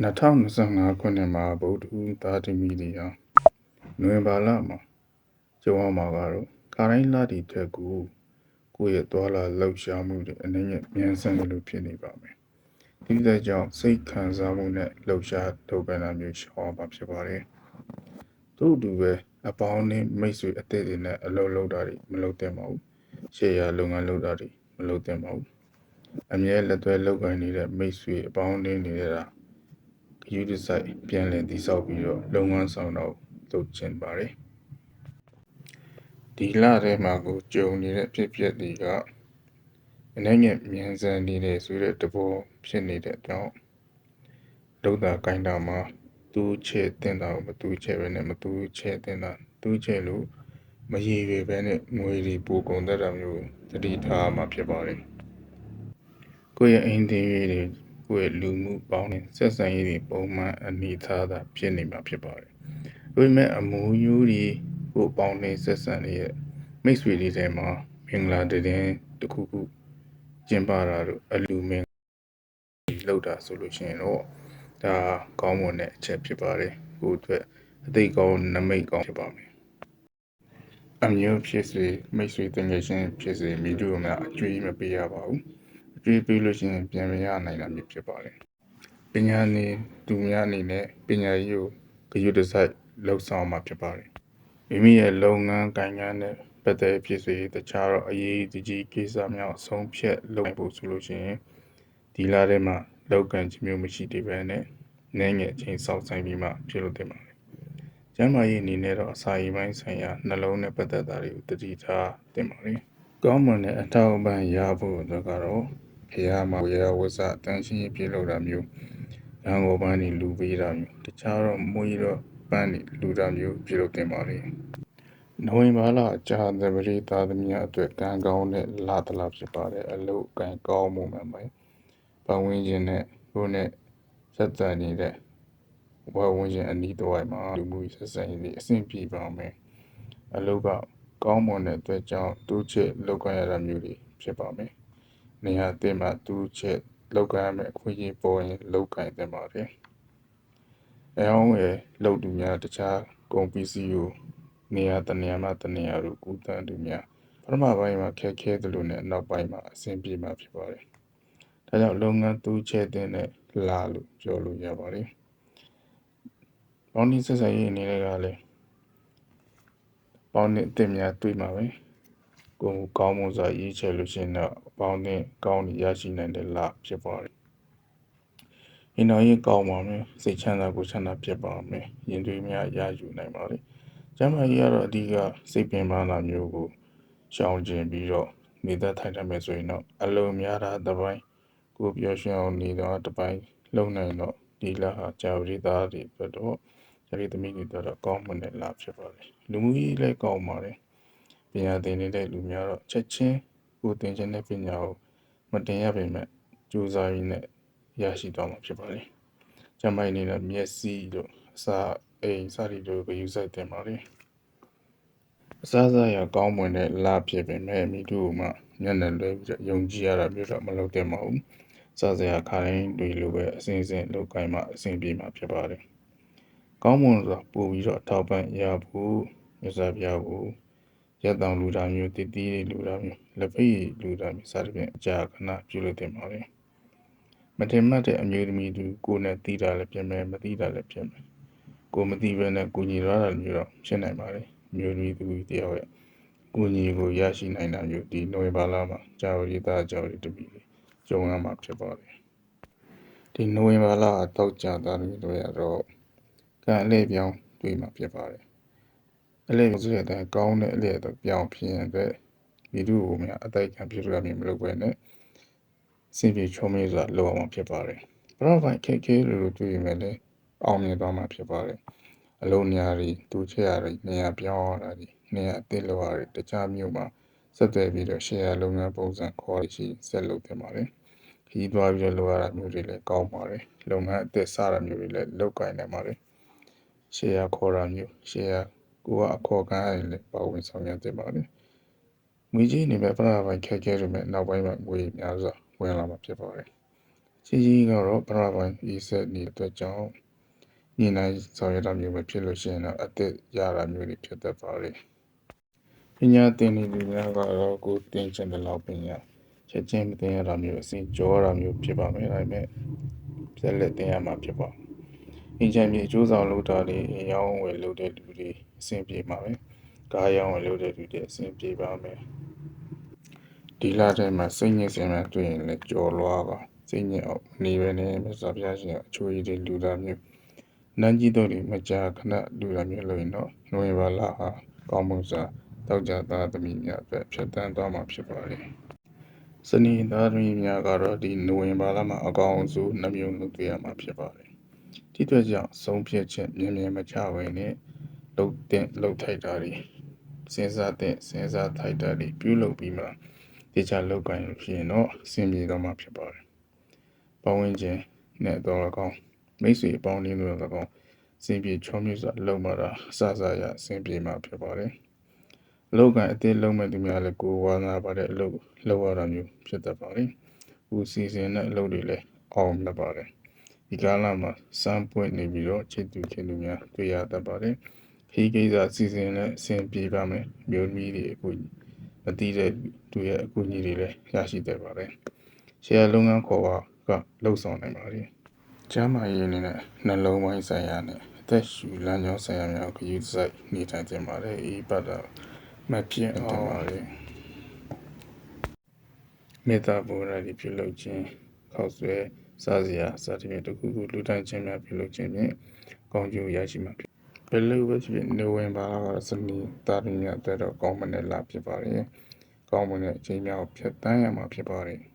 2025ခုနှစ်မှာဗုဒ္ဓဦးသားသမီးတွေဟာနိုဝင်ဘာလမှာကျုံအောင်မှာကတော့ခါတိုင်းလတီထက်ကိုကိုယ့်ရဲ့သွာလာလှုပ်ရှားမှုတွေအနေနဲ့မြန်ဆန်တယ်လို့ဖြစ်နေပါမယ်။ဒီတဲ့ကြောင့်စိတ်ခံစားမှုနဲ့လှုပ်ရှားထုတ်ပြန်တာမျိုးရှောင်ပါဖြစ်ပါတယ်။တို့အတူပဲအပေါင်းနဲ့မိတ်ဆွေအသက်တွေနဲ့အလုပ်လုပ်တာတွေမလုပ်သင့်ပါဘူး။ရှေ့ရလုပ်ငန်းလုပ်တာတွေမလုပ်သင့်ပါဘူး။အမြဲလက်သွဲလုပ်ကိုင်နေတဲ့မိတ်ဆွေအပေါင်းနဲ့နေ တာယူဒီဆိုင်ပြန်လည်တည်ဆောက်ပြီးတော့လုပ်ငန်းဆောင်တော့လုပ်ချင်ပါတယ်ဒီလထဲမှာကိုကြုံနေတဲ့ဖြစ်ပျက်တွေကအနိုင်ငယ်မြန်ဆန်နေတဲ့ဆိုတဲ့တဘောဖြစ်နေတဲ့ကြောင့်ဒုတာကိုင်းတာမှာသူ့ချဲ့တင်တာကိုမသူ့ချဲ့ပဲနဲ့မသူ့ချဲ့တင်တာသူ့ချဲ့လို့မရည်ရွယ်ပဲနဲ့ငွေတွေပိုကုန်တတ်တာမျိုးတတိထားမှာဖြစ်ပါတယ်ကိုယ့်ရဲ့အိမ်သေးတွေ ကိုယ့်ရဲ့လူမှုပေါင်းနဲ့ဆက်ဆံရေးတွေပုံမှန်အနေထားတာဖြစ်နေမှာဖြစ်ပါတယ်။ဒါပေမဲ့အမိုးယိုးတွေကိုပေါင်းနဲ့ဆက်ဆံနေတဲ့မိတ်ဆွေတွေထဲမှာမင်္ဂလာတဲ့တခုခုကျင်းပတာတို့အလူမင်လောက်တာဆိုလို့ရှိရင်တော့ဒါကောင်းမွန်တဲ့အချက်ဖြစ်ပါတယ်။ကိုယ့်အတွက်အသိကောင်းနမိတ်ကောင်းဖြစ်ပါမယ်။အမျိုးဖြစ်စေမိတ်ဆွေတငယ်ချင်းဖြစ်စေမိတို့များအကျွေးမပေးရပါဘူး။ တွေးပြီးလို့ရှိရင်ပြန်မရနိုင်တာမျိုးဖြစ်ပါတယ်ပညာနေသူများအနေနဲ့ပညာရေးကိုဂရုတစိုက်လှုပ်ဆောင်မှာဖြစ်ပါတယ်မိမိရဲ့လုပ်ငန်းကိုင်ငန်းနဲ့ပတ်သက်ဖြစ်စေတခြားတော့အရေးကြီးကိစ္စများအဆုံးဖြတ်လုပ်ဖို့ဆိုလို့ရှိရင်ဒီလာထဲမှာလောက်ကန်ခြင်းမျိုးမရှိသေးပဲနဲ့နည်းငယ်ချင်းစောင့်ဆိုင်ပြီးမှဖြစ်လို့တင်ပါတယ်။ကျမ်းမာရေးအနေနဲ့တော့အစာရည်ပိုင်းဆိုင်ရာနှလုံးနဲ့ပတ်သက်တာတွေကိုတတိထားတင်ပါတယ်။ကောင်းမွန်တဲ့အထောက်အပံ့ရဖို့အတွက်ကတော့ ဖះမှာဝေယဝဆတန်ရှင်းပြေလို့တာမျိုးရန်ကုန်ပန်းနေလူပေးတာမျိုးတခြားတော့မွေးတော့ပန်းနေလူတာမျိုးပြုလုပ်တင်ပါလေနိုဝင်ဘာလကြာသပတေးသားသမီးအတွက်ကံကောင်းတဲ့လတလဖြစ်ပါတယ်အလုတ်ကံကောင်းမှုမှန်ပါပတ်ဝန်းကျင်နဲ့ကိုယ်နဲ့ဆက်သွယ်နေတဲ့ဘဝဝင်ခြင်းအနီးတစ်ဝိုက်မှာလူမှုဆက်ဆံရေးအဆင်ပြေပါမယ်အလုတ်ကကောင်းမွန်တဲ့အတွက်ကြောင့်တူးချစ်လောက်ကန်ရတာမျိုးတွေဖြစ်ပါမယ် နေရာတင်မှသူ့ချက်လောက်ကိုင်းမယ်အခွင့်အရေးပေါ်ရင်လောက်ကိုင်းတင်ပါတယ်။အဲအောင်ရဲ့လောက်တူများတခြားကုန်ပစ္စည်းကိုနေရာတနေရာမှတနေရာတို့ကူတန်းတူများပထမပိုင်းမှာခက်ခဲသလိုနဲ့နောက်ပိုင်းမှာအဆင်ပြေမှာဖြစ်ပါတယ်။ဒါကြောင့်လုပ်ငန်းသူ့ချက်တင်တဲ့လာလို့ပြောလို့ရပါတယ်။ပေါင်းနေဆက်ဆံရေးအနေနဲ့ကလည်းပေါင်းနေအစ်စ်များတွေ့မှာပဲ။ ကိုကောင်းမွန်စွာရေးချယ်လို့ရှိရင်တော့ပေါင်းတဲ့ကောင်းရရှိနိုင်တဲ့လဖြစ်ပါတယ်။အင်းတော်ရင်ကောင်းပါမယ်။စိတ်ချမ်းသာကိုချမ်းသာဖြစ်ပါမယ်။ရင်သွေးများရယူနိုင်ပါလေ။ကျမ်းမာရေးကတော့အဓိကစိတ်ပင်ပန်းတာမျိုးကိုရှောင်ကျဉ်ပြီးတော့နေသက်ထိုင်တတ်မယ်ဆိုရင်တော့အလုံးများတာတစ်ပိုင်းကိုပျော်ရွှင်အောင်နေတော့တစ်ပိုင်းလုံနိုင်တော့ဒီလဟာကြာပရိသတ်တွေအတွက်တော့ဇာတိသမီးတွေအတွက်တော့ကောင်းမွန်တဲ့လဖြစ်ပါလေ။လူမှုရေးလည်းကောင်းပါတယ်။ ပညာသင်နေတဲ့လူများတော့ချက်ချင်းကိုသင်ခြင်းတဲ့ပညာကိုမတင်ရပေမဲ့ကြိုးစားရင်းနဲ့ရရှိသွားမှာဖြစ်ပါလေ။ကျမိုင်းနေတဲ့မျက်စိတို့အစာအိမ်စသည်တို့ကိုယူဆိုင်တင်ပါလေ။အစားအစာရကောင်းမွန်တဲ့လဖြစ်ပေမဲ့မိတို့မှမျက်နှာလွဲပြီးယုံကြည်ရတာမျိုးတော့မလုပ်သင့်ပါဘူး။စားစရာခါတိုင်းတွေလိုပဲအစဉ်စဉ်လုပ်ကိုင်းမှအဆင်ပြေမှာဖြစ်ပါတယ်။ကောင်းမွန်စွာပို့ပြီးတော့ထောက်ပံ့ရဖို့မြတ်စွာဘုရားကို ရက်တောင်လူတာမျိုးတည်တည်လူတာမျိုးလက်ဖိတ်လူတာမျိုးစသဖြင့်အကြာခဏပြုလုပ်တင်ပါလေမတင်မှတ်တဲ့အမျိုးသမီးသူကိုယ်နဲ့တီးတာလည်းပြင်မယ်မတီးတာလည်းပြင်မယ်ကိုမတီးဘဲနဲ့ကိုညီရတာမျိုးတော့ဖြစ်နိုင်ပါလေအမျိုးသမီးသူတယောက်ရဲ့ကိုညီကိုရရှိနိုင်တာမျိုးဒီနိုဝင်ဘာလမှာကြာဝရီသားကြာဝရီတပီကြုံရမှာဖြစ်ပါတယ်ဒီနိုဝင်ဘာလအတော့ကြာသားမျိုးတို့ရတော့ကံအလေးပြောင်းတွေ့မှာဖြစ်ပါတယ် အလဲဆိုတဲ့အတိုင်းကောင်းတဲ့အလဲတော့ပြောင်းဖြစ်ရင်အတွက်ဗီဒီယိုကိုများအတိုက်ခံဖြစ်ရမည်မလုပ်ဘဲနဲ့စင်ပြေချုံးမေးစွာလုပ်အောင်ဖြစ်ပါတယ်။ဘရော့ဘိုင်ခက်ခဲလို့တွေ့ရမယ်လေအောင်မြင်သွားမှာဖြစ်ပါတယ်။အလုံးညာတွေတူချက်ရတွေနေရာပြောင်းရတာတွေနေရာအသစ်လောက်ရတွေတခြားမျိုးမှာဆက်သွယ်ပြီးတော့ share လုပ်ငန်းပုံစံခေါ်ရှိဆက်လုပ်တင်ပါတယ်။ခီးသွားပြီးတော့လုပ်ရတာမျိုးတွေလည်းကောင်းပါတယ်။လုပ်ငန်းအသစ်စတာမျိုးတွေလည်းလုပ်ကိုင်နိုင်ပါတယ်။ share ခေါ်တာမျိုး share ကိုကအခေါ်ခံရတယ်လေပါဝင်ဆောင်ရွက်တင်ပါလေငွေကြီးအနေနဲ့ပထမပိုင်းခက်ခဲရမယ်နောက်ပိုင်းမှာငွေများစွာဝင်လာမှာဖြစ်ပါတယ်ကြီးကြီးကတော့ပထမပိုင်းဤဆက်နေတဲ့အတွက်ကြောင့်ညီနိုင်ဆောင်ရတာမျိုးပဲဖြစ်လို့ရှိရင်တော့အသက်ရတာမျိုးတွေဖြစ်တတ်ပါလေပညာသင်နေသူများကတော့ကိုယ်သင်ချင်တဲ့လောက်ပညာချက်ချင်းမသင်ရတာမျိုးအစဉ်ကြောရတာမျိုးဖြစ်ပါမယ်ဒါပေမဲ့ဆက်လက်သင်ရမှာဖြစ်ပါအင်ဂျင်မြေအကျိုးဆောင်လုပ်တာတွေအရောင်းဝယ်လုပ်တဲ့လူ တွေအဆင်ပြေမှာပဲကားရောင်းဝယ်လုပ်တဲ့လူတွေအဆင်ပြေပါမယ်ဒီလာထဲမှာစိတ်ညစ်စင်မှတွေ့ရင်လည်းကြော်လွားပါစိတ်ညစ်အောင်နေပဲနဲ့မြတ်စွာဘုရားရှင်အချိုးရည်တွေလူတာမျိုးနန်းကြီးတို့တွေမကြာခဏလူတာမျိုးလို့ရင်တော့နိုဝင်ဘာလဟာကောင်းမှုစွာတောက်ကြသားသမီးများအတွက်ဖြတ်တန်းသွားမှာဖြစ်ပါတယ်စနေသားသမီးများကတော့ဒီနိုဝင်ဘာလမှာအကောင်းဆုံးနှမျိုးလုပ်တွေ့ရမှာဖြစ်ပါတယ်ဒီအတွက်ကြောင့်ဆုံးဖြတ်ချက်မြင်မြင်မချဘဲနဲ့ လှုပ်တဲ့လှုပ်ထိုက်တာတွေစဉ်းစားတဲ့စဉ်းစားထိုက်တာတွေပြုလုပ်ပြီးမှတေချာလောက်ကိုင်းလို့ဖြစ်ရင်တော့အဆင်ပြေတော့မှာဖြစ်ပါတယ်။ပဝင်းချင်းနဲ့တော့၎င်းမိတ်ဆွေအပေါင်းအသင်းတို့၎င်းအဆင်ပြေချောမြစွာလုံမှာတာအစစရအဆင်ပြေမှာဖြစ်ပါတယ်။အလောက်ကန်အသေးလုံးမဲ့သူများလည်းကိုယ်ဝါနာပါတဲ့အလုပ်လုပ်ရတာမျိုးဖြစ်တတ်ပါတယ်။အခုစီစဉ်တဲ့အလုပ်တွေလည်းအောင်မြတ်ပါတယ်။ဒီကာလမှာစမ်းပွင့်နေပြီးတော့ချစ်သူခင်သူများတွေ့ရတတ်ပါတယ်။ ခီးကိစ္စစီစဉ်နဲ့အဆင်ပြေပါမယ်။မျိုးမီးတွေအခုမသိတဲ့သူရဲ့အကူအညီတွေလည်းရရှိတတ်ပါတယ်။ share လုပ်ငန်းခေါ်ပါကလှုပ်ဆောင်နိုင်ပါတယ်။ကျမ်းမာရေးအနေနဲ့နှလုံးပိုင်းဆိုင်ရာနဲ့အသက်ရှူလမ်းကြောင်းဆိုင်ရာများကိုယူစိုက်နေထိုင်ခြင်းပါတယ်။ဤပတ်တာမဖြစ်အောင်ပါတယ်။မေတ္တာဘုရားဒီပြုလုပ်ခြင်းခောက်ဆွဲစားစရာစသဖြင့်တစ်ခုခုလူတိုင်းခြင်းများပြုလုပ်ခြင်းဖြင့်ကောင်းကျိုးရရှိမှာဖြစ် ဘယ်လိုပဲဖြစ်ဖြစ်နိုဝင်ဘာလကစနေတာရီများအတွက်တော့ကောင်းမွန်တဲ့လဖြစ်ပါတယ်။ကောင်းမွန်တဲ့အချိန်များကိုဖြတ်တန်းရမှာဖြစ်ပါတယ်။